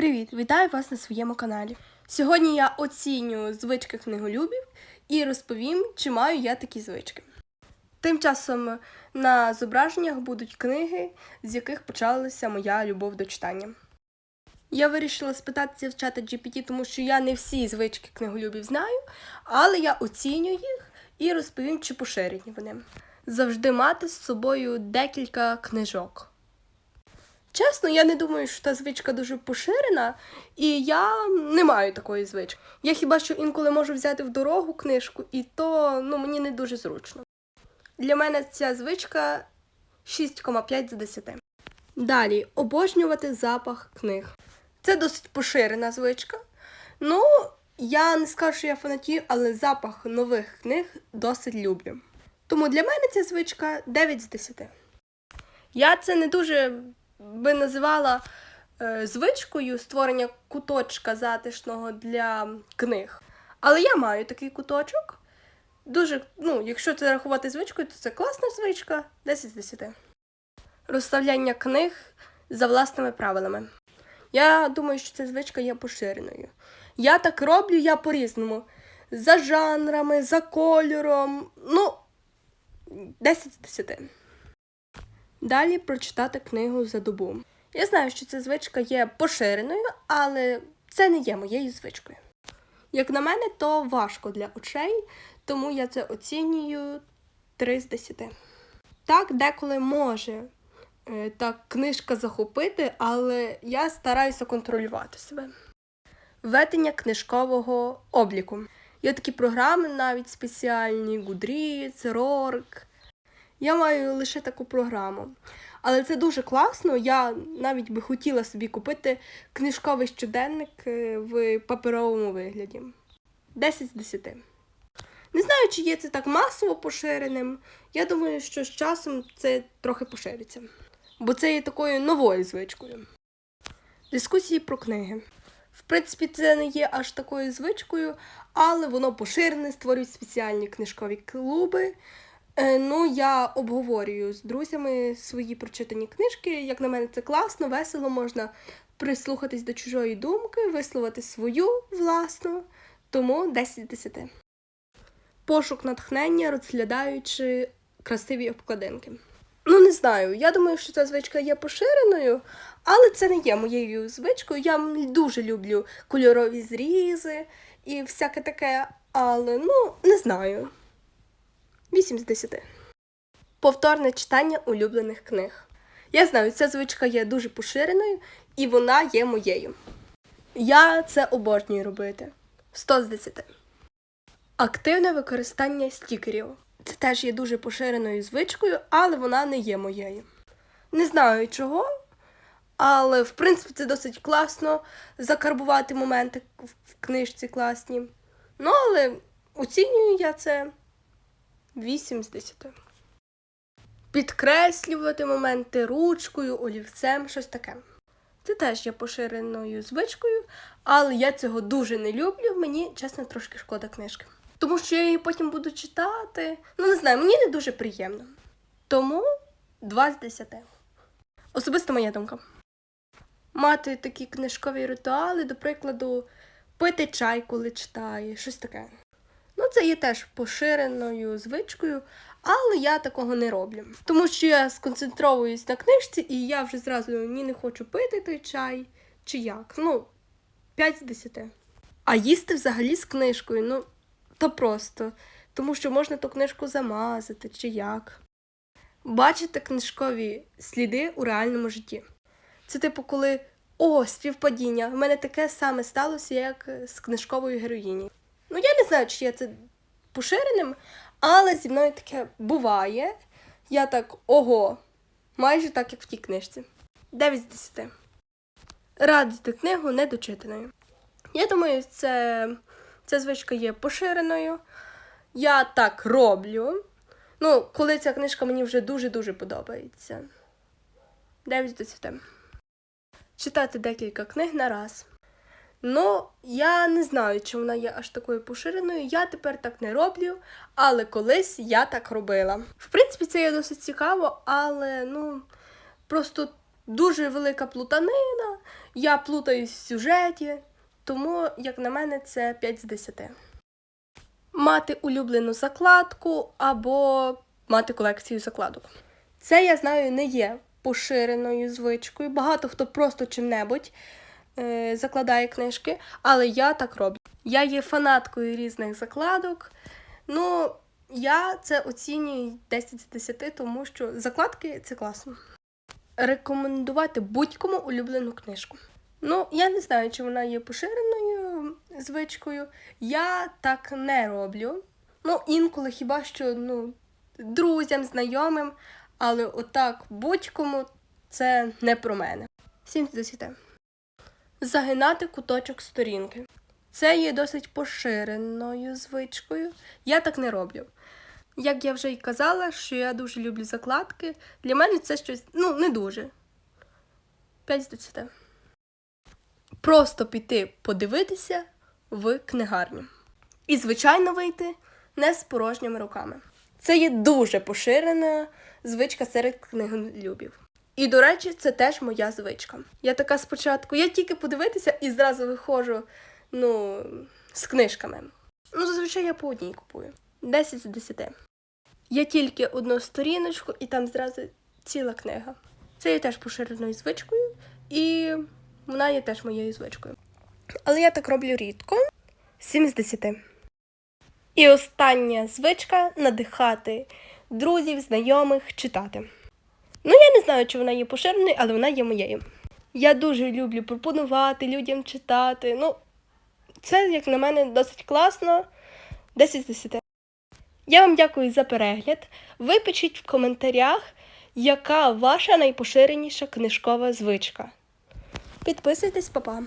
Привіт! Вітаю вас на своєму каналі. Сьогодні я оцінюю звички книголюбів і розповім, чи маю я такі звички. Тим часом на зображеннях будуть книги, з яких почалася моя любов до читання. Я вирішила спитатися в чата GPT, тому що я не всі звички книголюбів знаю, але я оцінюю їх і розповім, чи поширені вони. Завжди мати з собою декілька книжок. Чесно, я не думаю, що та звичка дуже поширена, і я не маю такої звички. Я хіба що інколи можу взяти в дорогу книжку, і то ну, мені не дуже зручно. Для мене ця звичка 6,5 з 10. Далі обожнювати запах книг. Це досить поширена звичка. Ну, я не скажу, що я фанатію, але запах нових книг досить люблю. Тому для мене ця звичка 9 з 10. Я це не дуже би називала е, звичкою створення куточка затишного для книг. Але я маю такий куточок. Дуже, ну, якщо це рахувати звичкою, то це класна звичка 10 з 10. Розставляння книг за власними правилами. Я думаю, що ця звичка є поширеною. Я так роблю, я по-різному. За жанрами, за кольором. Ну, 10 з 10. Далі прочитати книгу за добу. Я знаю, що ця звичка є поширеною, але це не є моєю звичкою. Як на мене, то важко для очей, тому я це оцінюю 3 з 10. Так, деколи може е, так книжка захопити, але я стараюся контролювати себе. Ведення книжкового обліку. Є такі програми навіть спеціальні: Goodreads, Rork. Я маю лише таку програму. Але це дуже класно. Я навіть би хотіла собі купити книжковий щоденник е, в паперовому вигляді. 10 з 10. Не знаю, чи є це так масово поширеним. Я думаю, що з часом це трохи пошириться. Бо це є такою новою звичкою. Дискусії про книги. В принципі, це не є аж такою звичкою, але воно поширене, створюють спеціальні книжкові клуби. Е, Ну, я обговорюю з друзями свої прочитані книжки. Як на мене, це класно, весело, можна прислухатись до чужої думки, висловити свою власну, тому 10 з 10. Пошук натхнення, розглядаючи красиві обкладинки. Ну, не знаю, я думаю, що ця звичка є поширеною, але це не є моєю звичкою. Я дуже люблю кольорові зрізи і всяке таке, але ну, не знаю. 8 з 10. Повторне читання улюблених книг. Я знаю, ця звичка є дуже поширеною, і вона є моєю. Я це обожнюю робити. 100 з 10. Активне використання стікерів. Це теж є дуже поширеною звичкою, але вона не є моєю. Не знаю чого, але в принципі це досить класно закарбувати моменти в книжці класні. Ну, але оцінюю я це 8 з 10. Підкреслювати моменти ручкою, олівцем, щось таке. Це теж є поширеною звичкою, але я цього дуже не люблю. Мені, чесно, трошки шкода книжки. Тому що я її потім буду читати. Ну, не знаю, мені не дуже приємно. Тому 2 з 10. Особисто моя думка. Мати такі книжкові ритуали, до прикладу, пити чай, коли читає, щось таке. Це є теж поширеною звичкою, але я такого не роблю. Тому що я сконцентровуюсь на книжці, і я вже зразу ні не хочу пити той чай, чи як. Ну, 5 з 10. А їсти взагалі з книжкою, ну, то просто. Тому що можна ту книжку замазати, чи як. Бачити книжкові сліди у реальному житті. Це типу, коли о, співпадіння. В мене таке саме сталося, як з книжковою героїні. Ну, я не знаю, чи є це поширеним, але зі мною таке буває. Я так ого, майже так, як в тій книжці. 9 з 10. Радити книгу недочитаною. Я думаю, це, ця звичка є поширеною. Я так роблю. Ну, коли ця книжка мені вже дуже-дуже подобається. 9 з 10. Читати декілька книг на раз. Ну, я не знаю, чи вона є аж такою поширеною. Я тепер так не роблю, але колись я так робила. В принципі, це є досить цікаво, але ну просто дуже велика плутанина, я плутаюсь в сюжеті, тому, як на мене, це 5 з 10. Мати улюблену закладку або мати колекцію закладок. Це, я знаю, не є поширеною звичкою. Багато хто просто чим-небудь е, закладає книжки, але я так роблю. Я є фанаткою різних закладок. Ну, я це оцінюю 10 з 10, тому що закладки це класно. Рекомендувати будь-кому улюблену книжку. Ну, я не знаю, чи вона є поширеною звичкою. Я так не роблю. Ну, інколи хіба що ну, друзям, знайомим, але отак будь-кому це не про мене. 7 з 10. Загинати куточок сторінки. Це є досить поширеною звичкою. Я так не роблю. Як я вже й казала, що я дуже люблю закладки. Для мене це щось, ну, не дуже. 5 з 10. Просто піти подивитися в книгарню. І, звичайно, вийти не з порожніми руками. Це є дуже поширена звичка серед книголюбів. І, до речі, це теж моя звичка. Я така спочатку, я тільки подивитися і зразу виходжу ну, з книжками. Ну, зазвичай я по одній купую. 10 з 10. Я тільки одну сторіночку, і там зразу ціла книга. Це є теж поширеною звичкою, і вона є теж моєю звичкою. Але я так роблю рідко. 7 з 10. І остання звичка надихати друзів, знайомих читати. Ну, я не знаю, чи вона є поширеною, але вона є моєю. Я дуже люблю пропонувати людям читати. Ну, це, як на мене, досить класно. 10 з 10. Я вам дякую за перегляд. Ви пишіть в коментарях, яка ваша найпоширеніша книжкова звичка. Підписуйтесь, па-па!